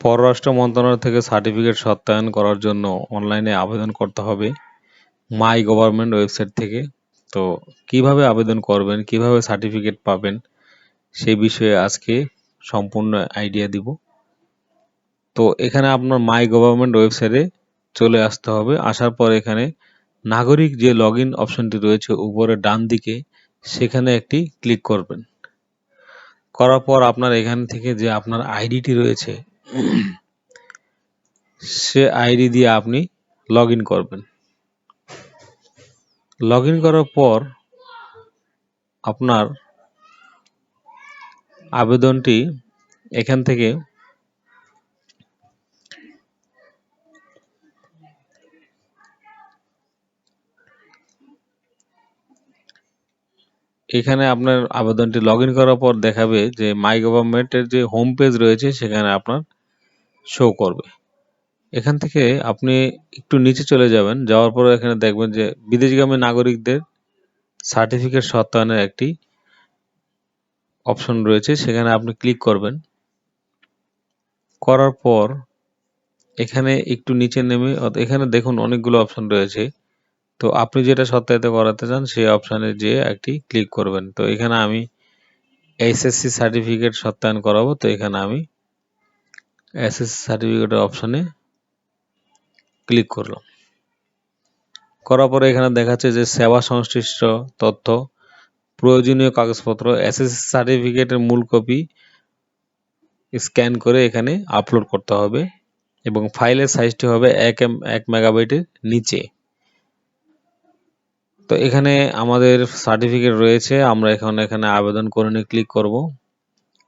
পররাষ্ট্র মন্ত্রণালয় থেকে সার্টিফিকেট সত্যায়ন করার জন্য অনলাইনে আবেদন করতে হবে মাই গভর্নমেন্ট ওয়েবসাইট থেকে। তো কীভাবে আবেদন করবেন, কীভাবে সার্টিফিকেট পাবেন, সেই বিষয়ে আজকে সম্পূর্ণ আইডিয়া দিব। তো এখানে আপনার মাই গভর্নমেন্ট ওয়েবসাইটে চলে আসতে হবে। আসার পর এখানে নাগরিক যে লগ ইন অপশনটি রয়েছে উপরে ডান দিকে, সেখানে একটি ক্লিক করবেন। করার পর আপনার এখান থেকে যে আপনার আইডিটি রয়েছে সে আইডি দিয়ে আপনি লগ ইন করবেন। লগ ইন করার পর আপনার আবেদনটি এখান থেকে এখানে আপনার আবেদনটি লগ করার পর দেখাবে যে মাই গভর্নমেন্টের যে হোম পেজ রয়েছে, সেখানে আপনার শো করবে। এখান থেকে আপনি একটু নিচে চলে যাবেন, যাওয়ার পরে এখানে দেখবেন যে বিদেশগামী নাগরিকদের সার্টিফিকেট সত্যায়নের একটি অপশন রয়েছে, সেখানে আপনি ক্লিক করবেন। করার পর এখানে একটু নিচে নেমে এখানে দেখুন অনেকগুলো অপশন রয়েছে। তো আপনি যেটা সত্যায়িত করাতে চান, সেই অপশানে যেয়ে একটি ক্লিক করবেন। তো এখানে আমি এসএসসি সার্টিফিকেট সত্যায়ন করাবো, তো এখানে আমি এসএসসি সার্টিফিকেটের অপশানে ক্লিক করলাম। করার পরে এখানে দেখাচ্ছে যে সেবা সংশ্লিষ্ট তথ্য, প্রয়োজনীয় কাগজপত্র এসএসসি সার্টিফিকেটের মূল কপি স্ক্যান করে এখানে আপলোড করতে হবে এবং ফাইলের সাইজটি হবে এক এম, এক মেগাবাইটের নিচে। তো এখানে আমাদের সার্টিফিকেট রয়েছে, আমরা এখন এখানে আবেদন করে নিয়ে ক্লিক করব।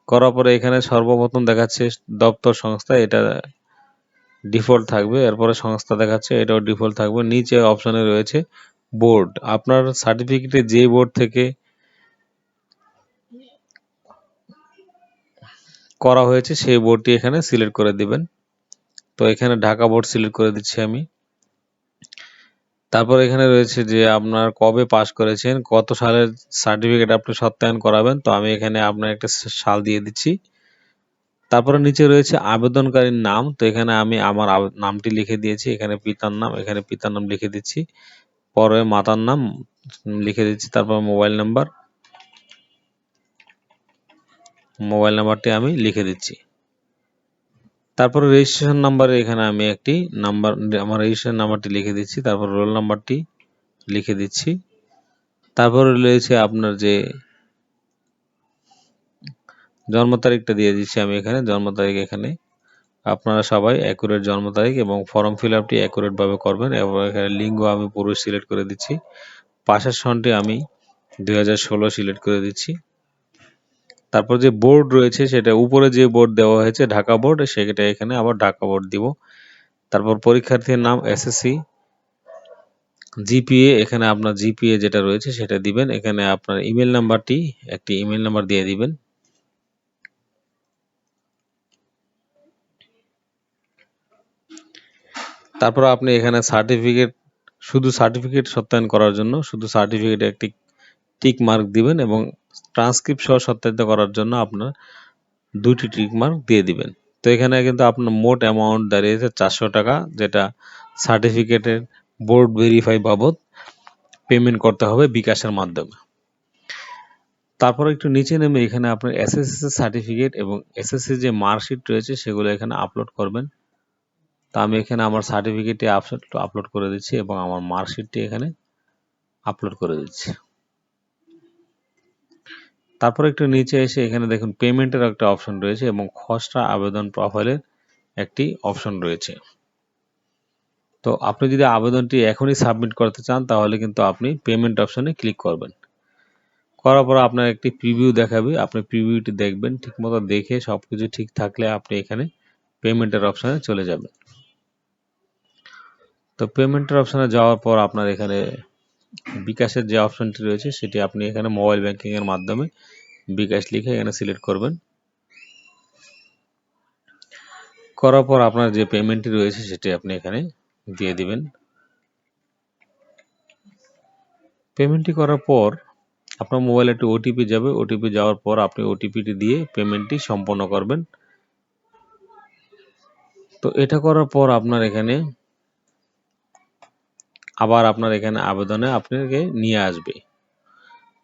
করার পরে এখানে সর্বপ্রথম দেখাচ্ছে দপ্তর সংস্থা, এটা ডিফল্ট থাকবে। এরপরে সংস্থা দেখাচ্ছে, এটাও ডিফল্ট থাকবে। নিচে অপশনে রয়েছে বোর্ড। আপনার সার্টিফিকেটে যে বোর্ড থেকে করা হয়েছে, সেই বোর্ডটি এখানে সিলেক্ট করে দিবেন। তো এখানে ঢাকা বোর্ড সিলেক্ট করে দিচ্ছি আমি। তারপর এখানে রয়েছে যে আপনার কবে পাস করেছেন, কত সালের সার্টিফিকেট আপনি সত্যায়ন করাবেন, তো আমি এখানে আপনার একটা সাল দিয়ে দিচ্ছি। তারপরে নিচে রয়েছে আবেদনকারীর নাম, তো এখানে আমি আমার নামটি লিখে দিয়েছি, এখানে পিতার নাম, এখানে পিতার নাম লিখে দিচ্ছি। পরে মাতার নাম লিখে দিচ্ছি, তারপর মোবাইল নাম্বার, মোবাইল নাম্বারটি আমি লিখে দিচ্ছি। তারপরে রেজিস্ট্রেশন নাম্বারে এখানে আমি একটি নাম্বার আমার রেজিস্ট্রেশন নাম্বারটি লিখে দিচ্ছি, তারপর রোল নাম্বারটি লিখে দিচ্ছি। তারপরে রয়েছে আপনার যে জন্ম তারিখটা দিয়ে দিচ্ছি আমি এখানে, জন্ম তারিখ এখানে। আপনারা সবাই অ্যাকুরেট জন্ম তারিখ এবং ফর্ম ফিল আপটি অ্যাকুরেটভাবে করবেন এবং এখানে লিঙ্গ আমি পুরুষ সিলেক্ট করে দিচ্ছি। পাশের সনটি আমি দুই হাজার ষোলো সিলেক্ট করে দিচ্ছি। তারপর যে বোর্ড রয়েছে সেটা উপরে যে বোর্ড দেওয়া হয়েছে, ঢাকা বোর্ড সেটা এখানে আবার ঢাকা বোর্ড দিব। তারপর পরীক্ষার্থীর নাম এসএসসি জিপিএ এখানে আপনার জিপিএ যেটা রয়েছে সেটা দিবেন। এখানে আপনার ইমেল নাম্বারটি একটি ইমেল নাম্বার দিয়ে দিবেন। তারপর আপনি এখানে সার্টিফিকেট শুধু সার্টিফিকেট সত্যায়ন করার জন্য, শুধু সার্টিফিকেটে একটি টিক মার্ক দিবেন এবং ট্রান্সক্রিপ্ট সহ সত্যায়িত করার জন্য আপনার দুটি টিক মার্ক দিয়ে দিবেন। তো এখানে কিন্তু আপনার মোট অ্যামাউন্ট দাঁড়িয়েছে চারশো টাকা, যেটা সার্টিফিকেটের বোর্ড ভেরিফাই বাবদ পেমেন্ট করতে হবে বিকাশের মাধ্যমে। তারপর একটু নিচে নেমে এখানে আপনার এসএসসি সার্টিফিকেট এবং এসএসসি যে মার্কশিট রয়েছে সেগুলো এখানে আপলোড করবেন। তো আমি এখানে আমার সার্টিফিকেটটি আপলোড করে দিচ্ছি এবং আমার মার্কশিটটি এখানে আপলোড করে দিচ্ছি। তারপর একটু নিচে এসে এখানে দেখুন পেমেন্টের একটা অপশন রয়েছে এবং খসড়া আবেদন প্রোফাইলের একটি অপশন রয়েছে। তো আপনি যদি আবেদনটি এখনই সাবমিট করতে চান, তাহলে কিন্তু আপনি পেমেন্ট অপশনে ক্লিক করবেন। করার পর আপনার একটি প্রিভিউ দেখাবে। আপনি প্রিভিউটি দেখবেন, ঠিকমতো দেখে সব কিছু ঠিক থাকলে আপনি এখানে পেমেন্টের অপশানে চলে যাবেন। তো পেমেন্টের অপশানে যাওয়ার পর আপনার এখানে বিকাশের যে অপশনটি রয়েছে, সেটি আপনি এখানে মোবাইল ব্যাংকিংয়ের মাধ্যমে বিকাশ লিখে এখানে সিলেক্ট করবেন। করার পর আপনার যে পেমেন্টটি রয়েছে, সেটি আপনি এখানে দিয়ে দিবেন। পেমেন্টটি করার পর আপনার মোবাইলে একটি ওটিপি যাবে। ওটিপি যাওয়ার পর আপনি ওটিপিটি দিয়ে পেমেন্টটি সম্পন্ন করবেন। তো এটা করার পর আপনার এখানে আবার আপনার এখানে আবেদনে আপনাকে নিয়ে আসবে।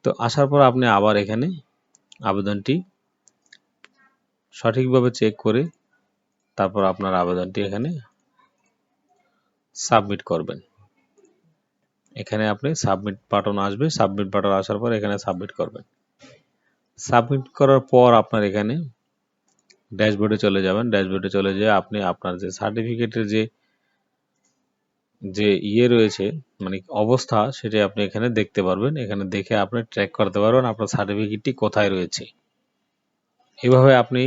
তো আসার পর আপনি আবার এখানে আবেদনটি সঠিকভাবে চেক করে তারপর আপনার আবেদনটি এখানে সাবমিট করবেন। এখানে আপনি সাবমিট বাটন আসবে, সাবমিট বাটন আসার পর এখানে সাবমিট করবেন। সাবমিট করার পর আপনার এখানে ড্যাশবোর্ডে চলে যাবেন। ড্যাশবোর্ডে চলে যেয়ে আপনি আপনার যে সার্টিফিকেটের যে যে ইয়ে রয়েছে মানে অবস্থা সেটা আপনি এখানে দেখতে পারবেন। এখানে দেখে আপনি ট্র্যাক করতে পারবেন আপনার সার্টিফিকেটটি কোথায় রয়েছে। এভাবে আপনি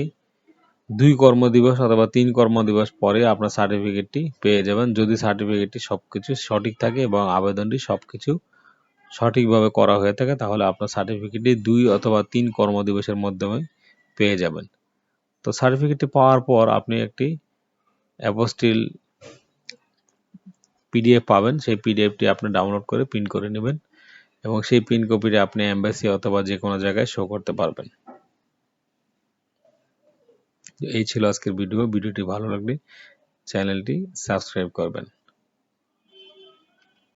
দুই কর্মদিবস অথবা তিন কর্মদিবস পরে আপনার সার্টিফিকেটটি পেয়ে যাবেন। যদি সার্টিফিকেটটি সব কিছু সঠিক থাকে এবং আবেদনটি সব কিছু সঠিকভাবে করা হয়ে থাকে, তাহলে আপনার সার্টিফিকেটটি দুই অথবা তিন কর্মদিবসের মাধ্যমে পেয়ে যাবেন। তো সার্টিফিকেটটি পাওয়ার পর আপনি একটি অ্যাপোস্টিল পিডিএফ পাবেন, সেই পিডিএফটি আপনি ডাউনলোড করে প্রিন্ট করে নেবেন এবং সেই প্রিন্ট কপিটি আপনি এম্বাসি অথবা যে কোনো জায়গায় শো করতে পারবেন। এই ছিল আজকের ভিডিও ভিডিওটি ভালো লাগলে চ্যানেলটি সাবস্ক্রাইব করবেন।